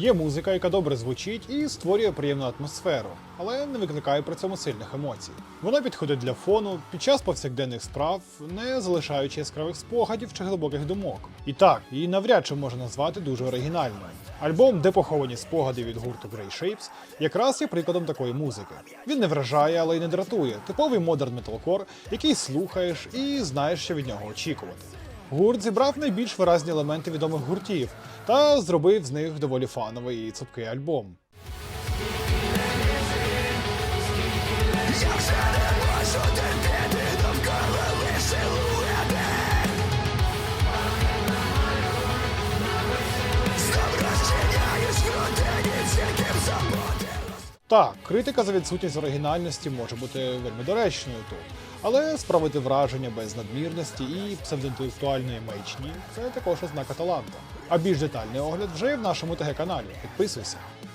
Є музика, яка добре звучить і створює приємну атмосферу, але не викликає при цьому сильних емоцій. Вона підходить для фону під час повсякденних справ, не залишаючи яскравих спогадів чи глибоких думок. І так, її навряд чи можна назвати дуже оригінальною. Альбом, де поховані спогади від гурту Grey Shapes, якраз є прикладом такої музики. Він не вражає, але й не дратує. Типовий модерн металкор, який слухаєш і знаєш, що від нього очікувати. Гурт зібрав найбільш виразні елементи відомих гуртів та зробив з них доволі фановий і цупкий альбом. Так, критика за відсутність оригінальності може бути вельми доречною тут, але справити враження без надмірності і псевдоінтелектуальної маячні це також ознака таланту. А більш детальний огляд вже в нашому ТГ каналі. Підписуйся.